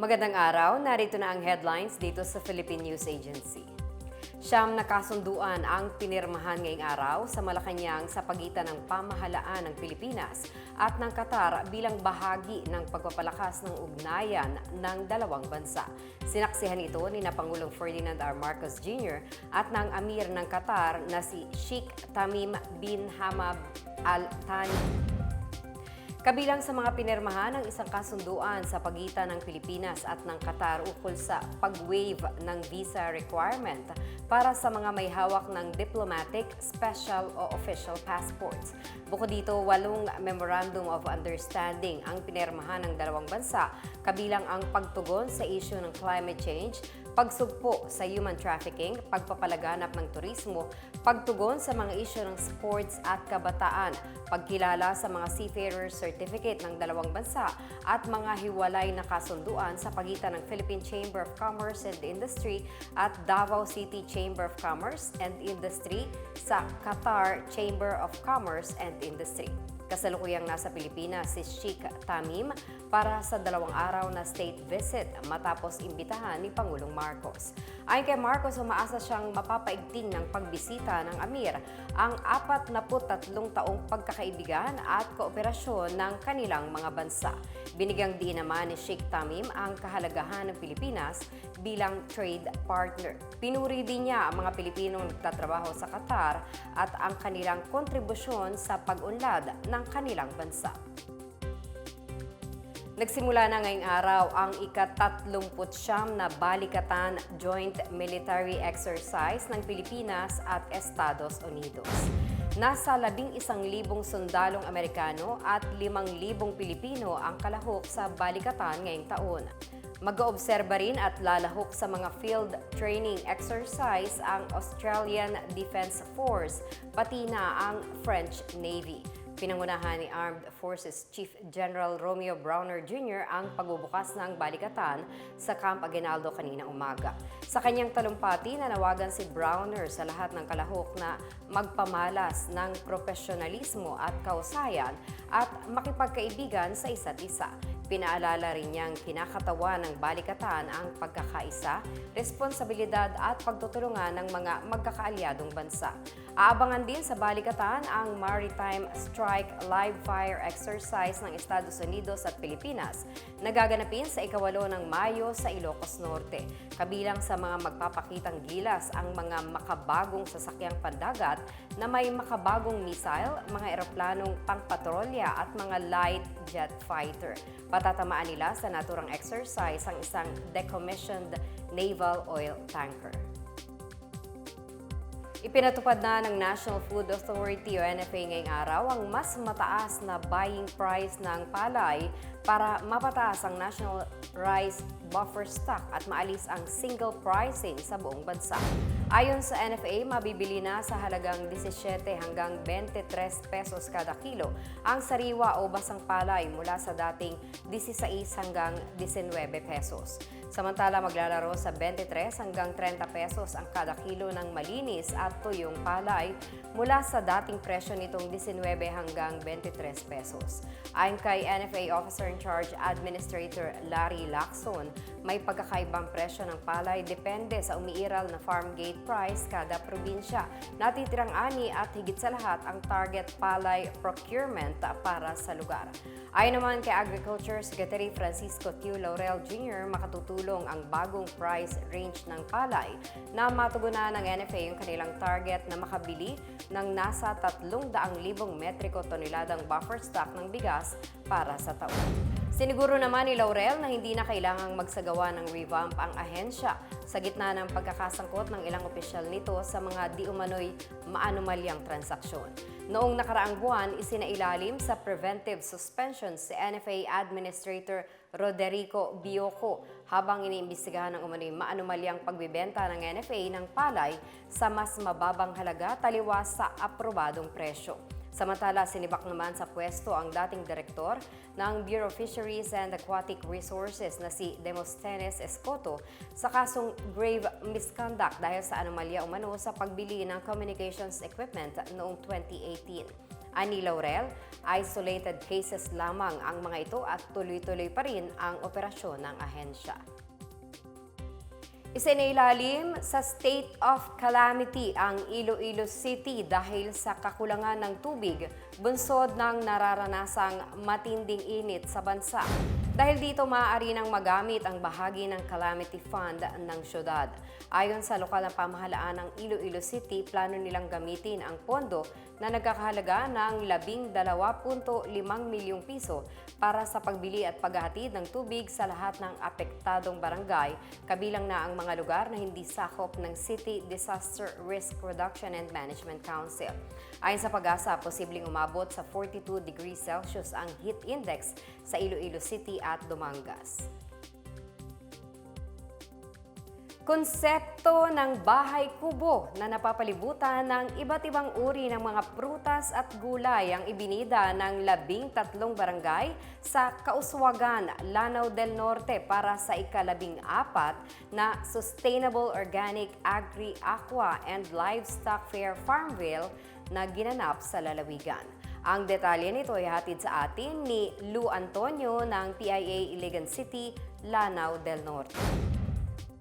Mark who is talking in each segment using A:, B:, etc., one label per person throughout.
A: Magandang araw, narito na ang headlines dito sa Philippine News Agency. Siyam na kasunduan ang pinirmahan ngayong araw sa Malacanang sa pagitan ng pamahalaan ng Pilipinas at ng Qatar bilang bahagi ng pagpapalakas ng ugnayan ng dalawang bansa. Sinaksihan ito ni na Pangulong Ferdinand R. Marcos Jr. at ng Amir ng Qatar na si Sheikh Tamim bin Hamad Al Thani. Kabilang sa mga pinirmahan ang isang kasunduan sa pagitan ng Pilipinas at ng Qatar ukol sa pag-waive ng visa requirement para sa mga may hawak ng diplomatic, special o official passports. Bukod dito, walong Memorandum of Understanding ang pinirmahan ng dalawang bansa, kabilang ang pagtugon sa issue ng climate change, pagsugpo sa human trafficking, pagpapalaganap ng turismo, pagtugon sa mga isyu ng sports at kabataan, pagkilala sa mga seafarer certificate ng dalawang bansa at mga hiwalay na kasunduan sa pagitan ng Philippine Chamber of Commerce and Industry at Davao City Chamber of Commerce and Industry sa Qatar Chamber of Commerce and Industry. Kasalukuyang nasa Pilipinas si Sheikh Tamim para sa dalawang araw na state visit matapos imbitahan ni Pangulong Marcos. Ayon kay Marcos, umaasa siyang mapapaigting ng pagbisita ng Amir ang 43 taong pagkakaibigan at kooperasyon ng kanilang mga bansa. Binigyang diin naman ni Sheikh Tamim ang kahalagahan ng Pilipinas bilang trade partner. Pinuri din niya ang mga Pilipinong nagtatrabaho sa Qatar at ang kanilang kontribusyon sa pag-unlad ng kanilang bansa. Nagsimula na ngayong araw ang ika-39 na Balikatan Joint Military Exercise ng Pilipinas at Estados Unidos. Nasa labing isang libong sundalong Amerikano at limang libong Pilipino ang kalahok sa Balikatan ngayong taon. Mag-oobserba rin at lalahok sa mga field training exercise ang Australian Defence Force, pati na ang French Navy. Pinangunahan ni Armed Forces Chief General Romeo Browner Jr. ang pagbubukas ng balikatan sa Camp Aguinaldo kanina umaga. Sa kanyang talumpati, nanawagan si Browner sa lahat ng kalahok na magpamalas ng profesionalismo at kausayan at makipagkaibigan sa isa't isa. Pinaalala rin niyang kinakatawan ng balikatan ang pagkakaisa, responsibilidad at pagtutulungan ng mga magkakaalyadong bansa. Aabangan din sa balikatan ang Maritime Strike Live Fire Exercise ng Estados Unidos at Pilipinas na gaganapin sa ikawalo ng Mayo sa Ilocos Norte. Kabilang sa mga magpapakitang gilas ang mga makabagong sasakyang pandagat na may makabagong missile, mga eroplanong pangpatrolya at mga light jet fighter. Patatamaan nila sa naturang exercise ang isang decommissioned naval oil tanker. Ipinatupad na ng National Food Authority o NFA ngayong araw ang mas mataas na buying price ng palay para mapataas ang national rice buffer stock at maalis ang single pricing sa buong bansa. Ayon sa NFA, mabibili na sa halagang 17 hanggang 23 pesos kada kilo ang sariwa o basang palay mula sa dating 16 hanggang 19 pesos. Samantala, maglalaro sa 23 hanggang 30 pesos ang kada kilo ng malinis at tuyong palay mula sa dating presyo nitong 19 hanggang 23 pesos. Ayon kay NFA Officer in Charge Administrator Larry Lacson, may pagkakaibang presyo ng palay depende sa umiiral na farm gate price kada probinsya. Natitirang ani at higit sa lahat ang target palay procurement para sa lugar. Ayon naman kay Agriculture Secretary Francisco Tiu Laurel Jr., makatutulong ang bagong price range ng palay na matugunan ng NFA yung kanilang target na makabili ng nasa 300,000 metriko toneladang buffer stock ng bigas para sa taon. Siniguro naman ni Laurel na hindi na kailangang magsagawa ng revamp ang ahensya sa gitna ng pagkakasangkot ng ilang opisyal nito sa mga di umano'y maanumalyang transaksyon. Noong nakaraang buwan, isinailalim sa preventive suspension si NFA Administrator Roderico Bioco habang iniimbestigahan ng umano'y maanumalyang pagbibenta ng NFA ng palay sa mas mababang halaga taliwas sa aprobadong presyo. Samantala, sinibak naman sa pwesto ang dating direktor ng Bureau of Fisheries and Aquatic Resources na si Demosthenes Escoto sa kasong grave misconduct dahil sa anomalya umano sa pagbili ng communications equipment noong 2018. Ani Laurel, isolated cases lamang ang mga ito at tuloy-tuloy pa rin ang operasyon ng ahensya. Isinailalim sa state of calamity ang Iloilo City dahil sa kakulangan ng tubig, bunsod ng nararanasang matinding init sa bansa. Dahil dito maaari nang magamit ang bahagi ng Calamity Fund ng syudad. Ayon sa lokal na pamahalaan ng Iloilo City, plano nilang gamitin ang pondo na nagkakahalaga ng 12.5 milyong piso para sa pagbili at paghahatid ng tubig sa lahat ng apektadong barangay, kabilang na ang mga lugar na hindi sakop ng City Disaster Risk Reduction and Management Council. Ayon sa pag-asa, posibleng umabot sa 42 degrees Celsius ang heat index sa Iloilo City at Dumangas. Konsepto ng bahay kubo na napapalibutan ng iba't ibang uri ng mga prutas at gulay ang ibinida ng labing tatlong barangay sa Kauswagan, Lanao del Norte para sa ikalabing apat na Sustainable Organic Agri-Aqua and Livestock Fair Farmville na ginanap sa lalawigan. Ang detalye nito ay hatid sa atin ni Lou Antonio ng PIA Iligan City, Lanao del Norte.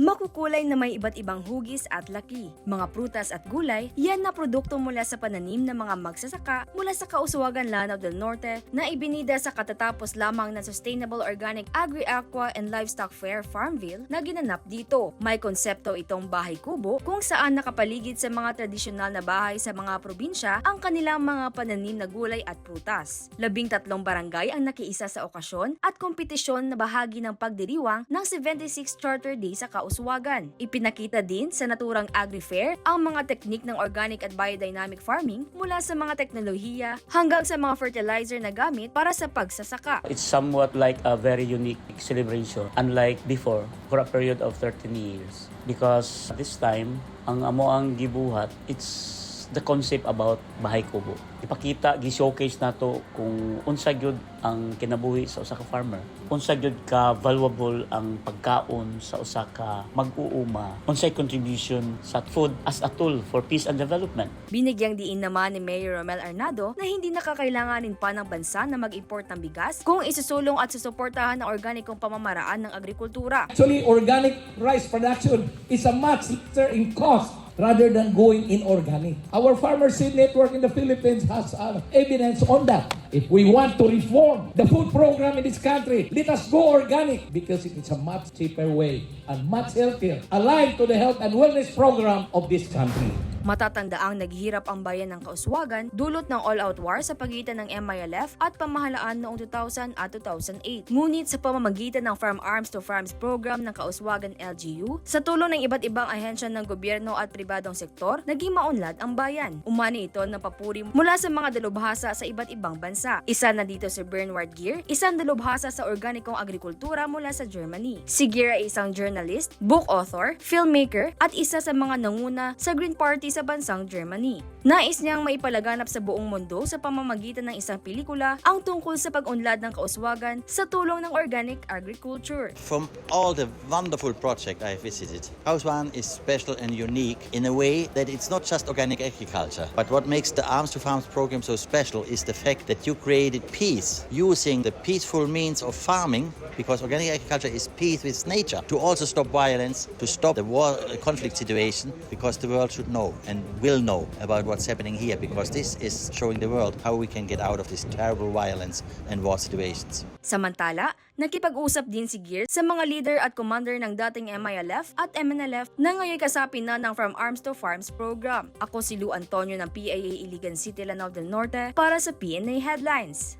B: Makukulay na may iba't ibang hugis at laki. Mga prutas at gulay, yan na produkto mula sa pananim ng mga magsasaka mula sa Kauswagan Lanao del Norte na ibinida sa katatapos lamang ng Sustainable Organic Agri-Aqua and Livestock Fair Farmville na ginanap dito. May konsepto itong bahay kubo kung saan nakapaligid sa mga tradisyonal na bahay sa mga probinsya ang kanilang mga pananim na gulay at prutas. Labing tatlong barangay ang nakiisa sa okasyon at kompetisyon na bahagi ng pagdiriwang ng 76 Charter Day sa Kauswagan. Ipinakita din sa naturang agri-fair ang mga teknik ng organic at biodynamic farming mula sa mga teknolohiya hanggang sa mga fertilizer na gamit para sa pagsasaka.
C: It's somewhat like a very unique celebration, unlike before, for a period of 13 years. Because this time, ang amo ang gibuhat, it's the concept about bahay kubo. Ipakita, gi-showcase nato kung unsa gyud ang kinabuhi sa usa ka farmer. Unsa gyud ka valuable ang pagkaon sa usa ka mag-uuma. Unsay contribution sa food as a tool for peace and development.
B: Binigyang diin naman ni Mayor Romel Arnado na hindi nakakailanganin pa ng bansa na mag-import ng bigas kung isusulong at susuportahan ng organikong pamamaraan ng agrikultura.
D: Actually, organic rice production is a much lesser in cost rather than going inorganic. Our farmer seed network in the Philippines has uh, evidence on that. If we want to reform the food program in this country, let us go organic because it is a much cheaper way and much healthier, aligned to the health and wellness program of this country.
B: Matatandaang naghihirap ang bayan ng Kauswagan dulot ng all-out war sa pagitan ng MILF at pamahalaan noong 2000 at 2008. Ngunit sa pamamagitan ng Farm Arms to Farms program ng Kauswagan LGU, sa tulong ng iba't ibang ahensya ng gobyerno at pribadong sektor, naging maunlad ang bayan. Umani ito ng papuri mula sa mga dalubhasa sa iba't ibang bansa. Isa na dito si Bernward Gear, isang dalubhasa sa organikong agrikultura mula sa Germany. Si Gear ay isang journalist, book author, filmmaker, at isa sa mga nanguna sa Green Party sa bansang Germany. Nais niyang maipalaganap sa buong mundo sa pamamagitan ng isang pelikula ang tungkol sa pag-unlad ng kauswagan sa tulong ng organic agriculture.
E: From all the wonderful projects I visited, House is special and unique in a way that it's not just organic agriculture. But what makes the Arms to Farms program so special is the fact that you created peace using the peaceful means of farming, because organic agriculture is peace with nature, to also stop violence, to stop the war uh, conflict situation, because the world should know and will know about what's happening here, because this is showing the world how we can get out of this terrible violence and war situations.
B: Samantala, nakipag-usap din si Gear sa mga leader at commander ng dating MILF at MNLF na ngayon kasapin na ng From Arms to Farms program. Ako si Lou Antonio ng PIA Iligan City, Lanao del Norte para sa PNA Headlines.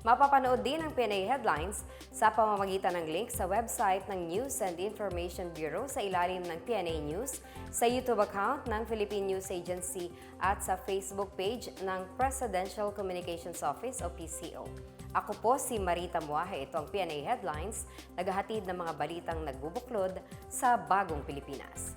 A: Mapapanood din ang PNA headlines sa pamamagitan ng link sa website ng News and Information Bureau sa ilalim ng PNA News, sa YouTube account ng Philippine News Agency at sa Facebook page ng Presidential Communications Office o PCO. Ako po si Marita Muahe. Ito ang PNA Headlines, naghahatid ng mga balitang nagbubuklod sa bagong Pilipinas.